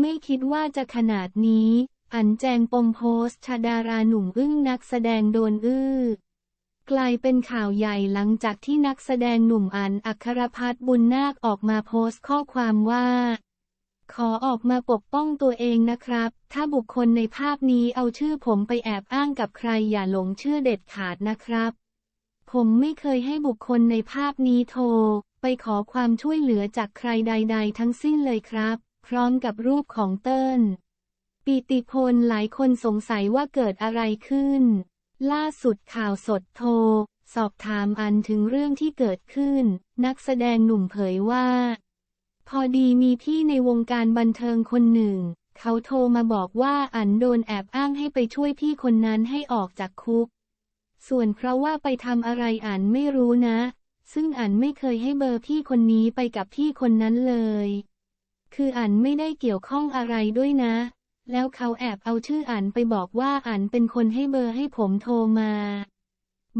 ไม่คิดว่าจะขนาดนี้ อันแจงปมโพสชาดาราหนุ่มอึ้งนักแสดงโดนอื้อกลายเป็นข่าวใหญ่หลังจากที่นักแสดงหนุ่มอันอัครพัฒน์บุญนาคออกมาโพสต์ข้อความว่า ขอออกมาปกป้องตัวเองนะครับ ถ้าบุคคลในภาพนี้เอาชื่อผมไปแอบอ้างกับใครอย่าหลงเชื่อเด็ดขาดนะครับ ผมไม่เคยให้บุคคลในภาพนี้โทร ไปขอความช่วยเหลือจากใครใด ๆ ทั้งสิ้นเลยครับ พร้อมกับรูปของเติ้ลปีติพลหลายคนสงสัยว่าเกิดอะไรขึ้น ล่าสุดข่าวสดโทร สอบถามอันถึงเรื่องที่เกิดขึ้น นักแสดงหนุ่มเผยว่า พอดีมีพี่ในวงการบันเทิงคนหนึ่ง เขาโทรมาบอกว่าอันโดนแอบอ้างให้ไปช่วยพี่คนนั้นให้ออกจากคุก ส่วนเพราะว่าไปทำอะไรอันไม่รู้นะ ซึ่งอันไม่เคยให้เบอร์พี่คนนี้ไปกับพี่คนนั้นเลย คืออันไม่ได้เกี่ยวข้องอะไรด้วยนะ แล้วเขาแอบเอาชื่ออันไปบอกว่าอันเป็นคนให้เบอร์ให้ผมโทรมา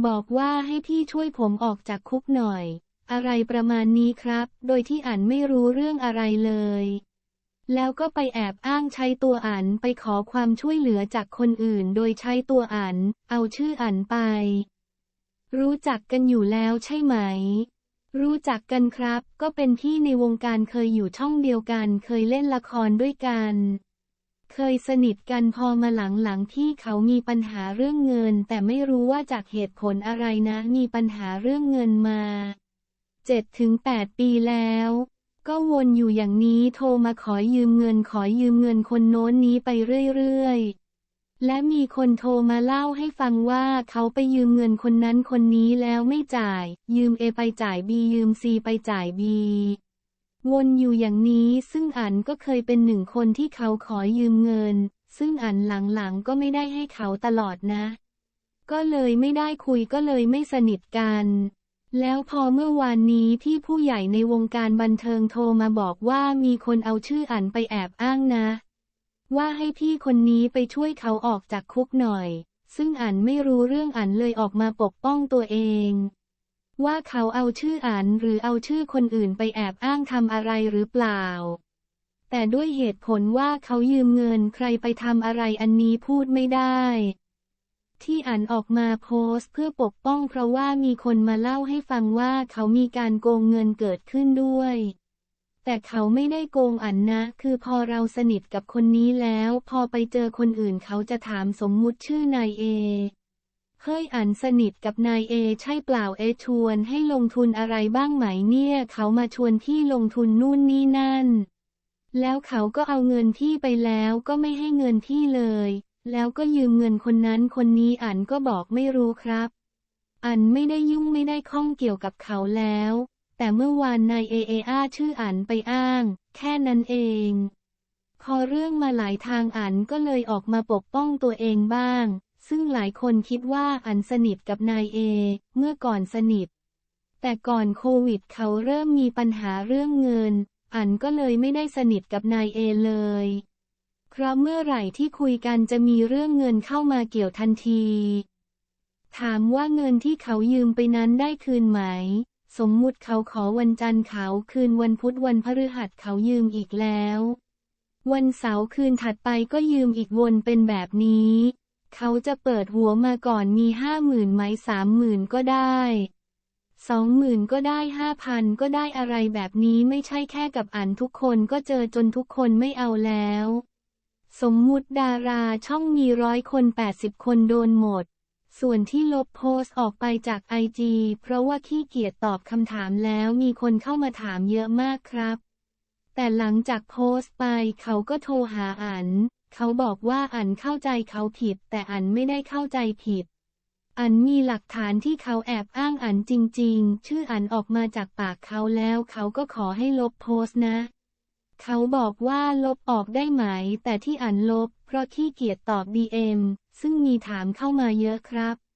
บอกว่าให้พี่ช่วยผมออกจากคุกหน่อย อะไรประมาณนี้ครับ โดยที่อันไม่รู้เรื่องอะไรเลย แล้วก็ไปแอบอ้างใช้ตัวอันไปขอความช่วยเหลือจากคนอื่น โดยใช้ตัวอันเอาชื่ออันไป รู้จักกันอยู่แล้วใช่ไหม รู้จักกันครับ ก็เป็นพี่ในวงการเคยอยู่ช่องเดียวกัน เคยเล่นละครด้วยกัน เคยสนิทกันพอมาหลังๆที่เขามีปัญหาเรื่องเงิน แต่ไม่รู้ว่าจากเหตุผลอะไรนะ มีปัญหาเรื่องเงินมา7ถึง8ปีแล้ว ก็วนอยู่อย่างนี้โทรมาขอยืมเงินขอยืมเงินคนโน้นนี้ไปเรื่อยๆ และมีคนโทรมาเล่าให้ฟังว่าเขาไปยืมเงินคนนั้นคนนี้แล้วไม่จ่าย ยืมเอไปจ่ายบียืมซีไปจ่ายบีวนอยู่อย่างนี้ซึ่งอันก็เคยเป็นหนึ่งคนที่เขาขอยืมเงิน ซึ่งอันหลังๆก็ไม่ได้ให้เขาตลอดนะ ก็เลยไม่ได้คุยก็เลยไม่สนิทกัน แล้วพอเมื่อวานนี้ที่ผู้ใหญ่ในวงการบันเทิงโทรมาบอกว่ามีคนเอาชื่ออันไปแอบอ้างนะ ว่าให้พี่คนนี้ไปช่วยเขาออกจากคุกหน่อย ซึ่งอันไม่รู้เรื่องอันเลยออกมาปกป้องตัวเอง ว่าเขาเอาชื่ออันหรือเอาชื่อคนอื่นไปแอบอ้างทำอะไรหรือเปล่า แต่ด้วยเหตุผลว่าเขายืมเงินใครไปทำอะไรอันนี้พูดไม่ได้ที่อันออกมาโพสต์เพื่อปกป้องเพราะว่ามีคนมาเล่าให้ฟังว่าเขามีการโกงเงินเกิดขึ้นด้วย แต่เขาไม่ได้โกงอันนะ คือพอเราสนิทกับคนนี้แล้ว พอไปเจอคนอื่นเขาจะถามสมมุติชื่อนายเอ เฮ้ยอันสนิทกับนายเอ ใช่เปล่าเอชวนให้ลงทุนอะไรบ้างไหมเนี่ย เขามาชวนพี่ลงทุนนู่นนี่นั่น แล้วเขาก็เอาเงินพี่ไปแล้วก็ไม่ให้เงินพี่เลย แล้วก็ยืมเงินคนนั้นคนนี้อันก็บอกไม่รู้ครับ อันไม่ได้ยุ่งไม่ได้ข้องเกี่ยวกับเขาแล้ว แต่เมื่อวานนายเอเออาชื่ออันไปอ้าง แค่นั้นเอง พอเรื่องมาหลายทางอันก็เลยออกมาปกป้องตัวเองบ้าง ซึ่งหลายคนคิดว่าอันสนิทกับนายเอ เมื่อก่อนสนิท แต่ก่อนโควิดเขาเริ่มมีปัญหาเรื่องเงิน อันก็เลยไม่ได้สนิทกับนายเอเลยเพราะเมื่อไหร่ที่คุยกันจะมีเรื่องเงินเข้ามาเกี่ยวทันที ถามว่าเงินที่เขายืมไปนั้นได้คืนไหม สมมุติเขาขอวันจันทร์เขาคืนวันพุธวันพฤหัสเขายืมอีกแล้ว วันเสาร์คืนถัดไปก็ยืมอีกวนเป็นแบบนี้ เขาจะเปิดหัวมาก่อนมีห้าหมื่นไหมสามหมื่นก็ได้สองหมื่นก็ได้ห้าพันก็ได้อะไรแบบนี้ไม่ใช่แค่กับอันทุกคนก็เจอจนทุกคนไม่เอาแล้ว สมมุติดาราช่องมีร้อยคนแปดสิบคนโดนหมด ส่วนที่ลบโพสต์ออกไปจากไอจีเพราะว่าขี้เกียจตอบคำถามแล้วมีคนเข้ามาถามเยอะมากครับ แต่หลังจากโพสต์ไปเขาก็โทรหาอัน เขาบอกว่าอันเข้าใจเขาผิด แต่อันไม่ได้เข้าใจผิด อันมีหลักฐานที่เขาแอบอ้างอันจริง ๆ ชื่ออันออกมาจากปากเขาแล้ว เขาก็ขอให้ลบโพสต์นะ เขาบอกว่าลบออกได้ไหม แต่ที่อ่านลบ เพราะขี้เกียจตอบ DM ซึ่งมีถามเข้ามาเยอะครับ